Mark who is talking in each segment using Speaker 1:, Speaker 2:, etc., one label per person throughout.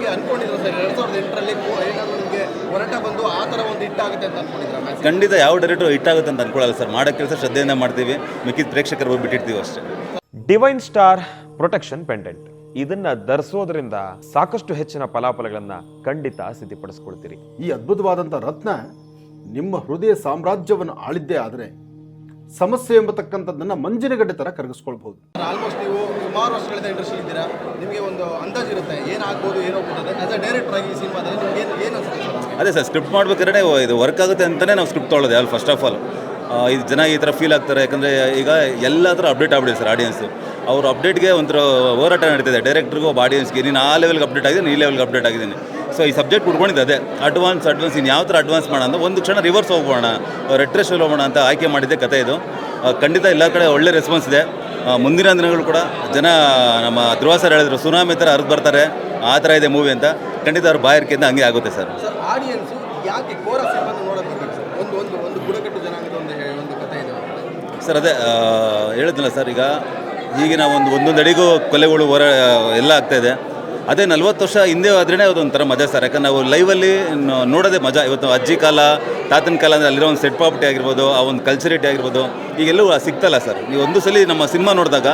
Speaker 1: ನಿಮಗೆ ಅನ್ಕೊಂಡಿದ್ರು ಸರ್? ಎರಡು ಸಾವಿರದ ಎಂಟರಲ್ಲಿ ಏನಾದರೂ ನಿಮಗೆ ಹೊರಟ ಬಂದು ಆ ಥರ ಒಂದು ಹಿಟ್ ಆಗುತ್ತೆ ಅಂತ ಅನ್ಕೊಂಡಿದ್ರೆ
Speaker 2: ಖಂಡಿತ ಯಾವ ಡೈರೆಕ್ಟರ್ ಹಿಟ್ ಆಗುತ್ತೆ ಅಂತ ಅನ್ಕೊಳ್ಳಲ್ಲ ಸರ್. ಮಾಡೋ ಕೆಲಸ ಶ್ರದ್ಧೆಯಿಂದ ಮಾಡ್ತೀವಿ. ಮಿಕ್ಕಿದ ಪ್ರೇಕ್ಷಕರು ಹೋಗಿ ಬಿಟ್ಟಿರ್ತೀವಿ ಅಷ್ಟೇ.
Speaker 3: ಡಿವೈನ್ ಸ್ಟಾರ್ ಪ್ರೊಟೆಕ್ಷನ್ ಪೆಂಡೆಂಟ್ ಇದನ್ನ ಧರಿಸೋದ್ರಿಂದ ಸಾಕಷ್ಟು ಹೆಚ್ಚಿನ ಫಲಾಫಲಗಳನ್ನ ಖಂಡಿತ ಸಿದ್ಧಪಡಿಸ್ಕೊಳ್ತೀರಿ
Speaker 4: ಈ ಅದ್ಭುತವಾದಂಥ ರತ್ನ ನಿಮ್ಮ ಹೃದಯ ಸಾಮ್ರಾಜ್ಯವನ್ನು ಆಳಿದ್ದೇ ಆದರೆ ಸಮಸ್ಯೆ ಎಂಬತಕ್ಕಂಥದ್ದನ್ನು ಮಂಜಿನಗಡ್ಡೆ ಥರ ಕರಗಿಸ್ಕೊಳ್ಬಹುದು.
Speaker 1: ಆಲ್ಮೋಸ್ಟ್ ನೀವು ಸುಮಾರು ವರ್ಷಗಳಿಂದ ಇಂಡಸ್ಟ್ರಿ ಇದ್ದೀರಾ? ನಿಮಗೆ ಒಂದು ಅಂದಾಜು ಇರುತ್ತೆ. ಏನಾಗ್ಬೋದು ಏನಾಗ್ಬೋದು ಆಸ್ ಅ ಡೈರೆಕ್ಟರ್ ಆಗಿ ಸಿನಿಮಾದಲ್ಲಿ ಏನು
Speaker 2: ಅದೇ ಸರ್ ಸ್ಕ್ರಿಪ್ಟ್ ಮಾಡ್ಬೇಕಾದ್ರೆ ಇದು ವರ್ಕ್ ಆಗುತ್ತೆ ಅಂತಲೇ ನಾವು ಸ್ಕ್ರಿಪ್ಟ್ ತೊಗೊಳ್ಳೋದು ಅಲ್ಲಿ ಫಸ್ಟ್ ಆಫ್ ಆಲ್ ಇದು ಜನ ಈ ಥರ ಫೀಲ್ ಆಗ್ತಾರೆ. ಯಾಕಂದರೆ ಈಗ ಎಲ್ಲ ಥರ ಅಪ್ಡೇಟ್ ಆಗ್ಬಿಟ್ಟಿದೆ ಸರ್ ಆಡಿಯನ್ಸು ಅವ್ರ ಅಪ್ಡೇಟ್ಗೆ ಒಂಥರ ಹೋರಾಟ ನಡೀತಿದೆ. ಡೈರೆಕ್ಟ್ರಿಗೂ ಒಬ್ಬ ಆಡಿಯನ್ಸ್ಗೆ ನೀನು ಆ ಲೆವೆಲ್ಗೆ ಅಪ್ಡೇಟ್ ಆಗಿದ್ದೀನಿ, ಈ ಲೆವೆಲ್ಗೆ ಅಪ್ಡೇಟ್ ಆಗಿದ್ದೀನಿ. ಸೊ ಈ ಸಬ್ಜೆಕ್ಟ್ ಉಟ್ಕೊಂಡಿದ್ದು ಅದೇ. ಅಡ್ವಾನ್ಸ್ ಅಡ್ವಾನ್ಸ್ ಇನ್ನು ಯಾವ ಥರ ಅಡ್ವಾನ್ಸ್ ಮಾಡೋಣ ಅಂತ ಒಂದು ಕ್ಷಣ ರಿವರ್ಸ್ ಹೋಗೋಣ ರೆಟ್ರೆಸ್ ಹೋಗೋಣ ಅಂತ ಆಯ್ಕೆ ಮಾಡಿದ್ದೆ ಕತೆ ಇದು. ಖಂಡಿತ ಎಲ್ಲ ಕಡೆ ಒಳ್ಳೆ ರೆಸ್ಪಾನ್ಸ್ ಇದೆ. ಮುಂದಿನ ದಿನಗಳು ಕೂಡ ಜನ ನಮ್ಮ ಧ್ರುವ ಸರ್ ಹೇಳಿದ್ರು ಸುನಾಮಿ ಥರ ಹರಿದು ಬರ್ತಾರೆ ಆ ಥರ ಇದೆ ಮೂವಿ ಅಂತ. ಖಂಡಿತ ಅವ್ರ ಬಾಯರ್ಕೆಯಿಂದ ಹಂಗೆ ಆಗುತ್ತೆ ಸರ್.
Speaker 1: ಆಡಿಯನ್ಸು ಯಾಕೆ ಕೋರ ಸರ್? ಒಂದು ಒಂದು ಒಂದು ಬುಡಕಟ್ಟು ಜನಾಂಗದ ಒಂದು ಒಂದು ಕಥೆ ಇದೆ
Speaker 2: ಸರ್ ಅದೇ ಹೇಳಿದ್ನಲ್ಲ ಸರ್ ಈಗ ಈಗಿನ ಒಂದು ಒಂದೊಂದು ಅಡಿಗೂ ಕೊಲೆಗಳು ಹೊರ ಎಲ್ಲ ಆಗ್ತಾಯಿದೆ ಅದೇ ನಲ್ವತ್ತು ವರ್ಷ ಹಿಂದೆ ಆದ್ರೇ ಅದೊಂಥರ ಮಜಾ ಸರ್. ಯಾಕಂದ್ರೆ ನಾವು ಲೈವಲ್ಲಿ ನೋಡೋದೇ ಮಜಾ. ಇವತ್ತು ಅಜ್ಜಿ ಕಾಲ ತಾತನ ಕಾಲ ಅಂದರೆ ಅಲ್ಲಿರೋ ಒಂದು ಸೆಟ್ ಪಾಪ್ಟಿ ಆಗಿರ್ಬೋದು ಆ ಒಂದು ಕಲ್ಚರಿಟಿ ಆಗಿರ್ಬೋದು ಈಗೆಲ್ಲೂ ಸಿಗ್ತಲ್ಲ ಸರ್. ನೀವು ಒಂದು ಸಲ ನಮ್ಮ ಸಿನಿಮಾ ನೋಡಿದಾಗ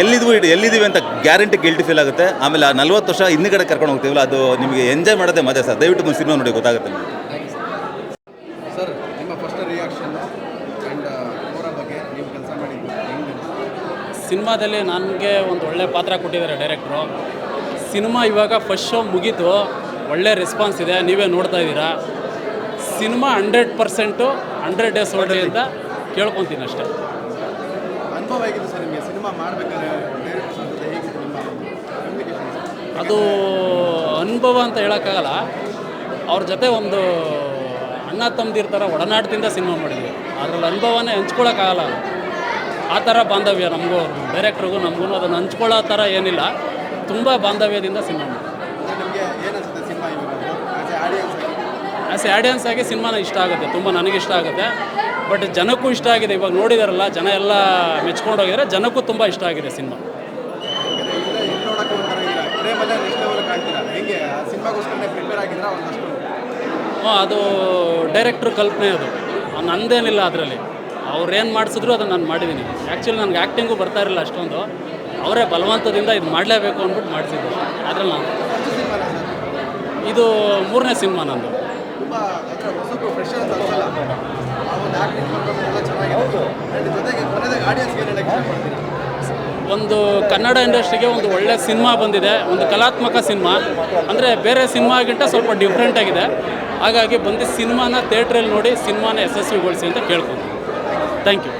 Speaker 2: ಎಲ್ಲಿದ್ವು ಇಡ್- ಎಲ್ಲಿದ್ದೀವಿ ಅಂತ ಗ್ಯಾರಂಟಿ ಗಿಲ್ಟಿ ಫೀಲ್ ಆಗುತ್ತೆ. ಆಮೇಲೆ ಆ ನಲ್ವತ್ತು ವರ್ಷ ಹಿಂದ್ಗಡೆ ಕರ್ಕೊಂಡು ಹೋಗ್ತೀವಲ್ಲ ಅದು ನಿಮಗೆ ಎಂಜಾಯ್ ಮಾಡೋದೇ ಮಜಾ ಸರ್. ದಯವಿಟ್ಟು ಒಂದು ಸಿನಿಮಾ ನೋಡಿ ಗೊತ್ತಾಗುತ್ತೆ ನಿಮಗೆ.
Speaker 1: ಸರ್ ನಿಮ್ಮ ಫಸ್ಟ್ ರಿಯಾಕ್ಷನ್ ಬಗ್ಗೆ ನೀವು ಕೆಲಸ ಮಾಡಿದ್ದು
Speaker 5: ಸಿನಿಮಾದಲ್ಲಿ ನನಗೆ ಒಂದು ಒಳ್ಳೆ ಪಾತ್ರ ಕೊಟ್ಟಿದ್ದಾರೆ ಡೈರೆಕ್ಟ್ರು ಸಿನಿಮಾ ಇವಾಗ ಫಸ್ಟ್ ಶೋ ಮುಗೀತು ಒಳ್ಳೆ ರೆಸ್ಪಾನ್ಸ್ ಇದೆ ನೀವೇ ನೋಡ್ತಾ ಇದ್ದೀರಾ? Cinema hundred percent hundred days ಒಳ್ಳೆ ಅಂತ ಕೇಳ್ಕೊತೀನಿ ಅಷ್ಟೇ.
Speaker 1: ಅನುಭವ ಆಗಿದೆ ಸರ್ ನಿಮಗೆ? ಸಿನಿಮಾ ಮಾಡಬೇಕಾದ್ರೆ
Speaker 5: ಅದು ಅನುಭವ ಅಂತ ಹೇಳೋಕ್ಕಾಗಲ್ಲ. ಅವ್ರ ಜೊತೆ ಒಂದು ಅಣ್ಣ ತಮ್ಮದಿರ್ತಾರೆ ಥರ ಒಡನಾಟದಿಂದ ಸಿನಿಮಾ ಮಾಡಿದ್ವಿ. ಅದ್ರಲ್ಲಿ ಅನುಭವನೇ ಹಂಚ್ಕೊಳಕ್ಕಾಗಲ್ಲ. ಆ ಥರ ಬಾಂಧವ್ಯ ನಮಗೂ ಡೈರೆಕ್ಟ್ರಿಗೂ ನಮಗೂ ಅದನ್ನು ಹಂಚ್ಕೊಳ್ಳೋ ಥರ ಏನಿಲ್ಲ. ತುಂಬ ಬಾಂಧವ್ಯದಿಂದ ಸಿನಿಮಾ
Speaker 1: ಆಸ್ ಆಡಿಯನ್ಸ್ ಆಗಿ?
Speaker 5: ಆ್ಯಸ್ ಎ ಆಡಿಯನ್ಸ್ ಆಗಿ ಸಿನಿಮಾನ ಇಷ್ಟ ಆಗುತ್ತೆ ತುಂಬ ನನಗೆ ಇಷ್ಟ ಆಗುತ್ತೆ. ಬಟ್ ಜನಕ್ಕೂ ಇಷ್ಟ ಆಗಿದೆ ಇವಾಗ ನೋಡಿದಾರಲ್ಲ ಜನ ಎಲ್ಲ ಮೆಚ್ಕೊಂಡು ಹೋಗಿದ್ದಾರೆ ಜನಕ್ಕೂ ತುಂಬ ಇಷ್ಟ ಆಗಿದೆ ಸಿನಿಮಾ. ಹಾಂ ಅದು ಡೈರೆಕ್ಟ್ರ್ ಕಲ್ಪನೆ ಅದು. ನಂದೇನಿಲ್ಲ ಅದರಲ್ಲಿ. ಅವ್ರು ಏನು ಮಾಡಿಸಿದ್ರು ಅದನ್ನು ನಾನು ಮಾಡಿದ್ದೀನಿ ಆ್ಯಕ್ಚುಲಿ ನನಗೆ ಆ್ಯಕ್ಟಿಂಗು ಬರ್ತಾ ಇರಲಿಲ್ಲ ಅಷ್ಟೊಂದು. ಅವರೇ ಬಲವಂತದಿಂದ ಇದು ಮಾಡಲೇಬೇಕು ಅಂದ್ಬಿಟ್ಟು ಮಾಡಿಸಿದ್ದು ಅದ್ರಲ್ಲಿ ನಾನು ಇದು ಮೂರನೇ ಸಿನಿಮಾ ನಂದು. ಒಂದು ಕನ್ನಡ ಇಂಡಸ್ಟ್ರಿಗೆ ಒಂದು ಒಳ್ಳೆ ಸಿನಿಮಾ ಬಂದಿದೆ. ಒಂದು ಕಲಾತ್ಮಕ ಸಿನಿಮಾ. ಅಂದರೆ ಬೇರೆ ಸಿನಿಮಾಗಿಂತ ಸ್ವಲ್ಪ ಡಿಫ್ರೆಂಟ್ ಆಗಿದೆ. ಹಾಗಾಗಿ ಬಂದು ಸಿನಿಮಾನ ಥಿಯೇಟ್ರಲ್ಲಿ ನೋಡಿ ಸಿನಿಮಾನ ಯಶಸ್ವಿಗೊಳಿಸಿ ಅಂತ ಕೇಳ್ಕೊಂಡು ಥ್ಯಾಂಕ್ ಯು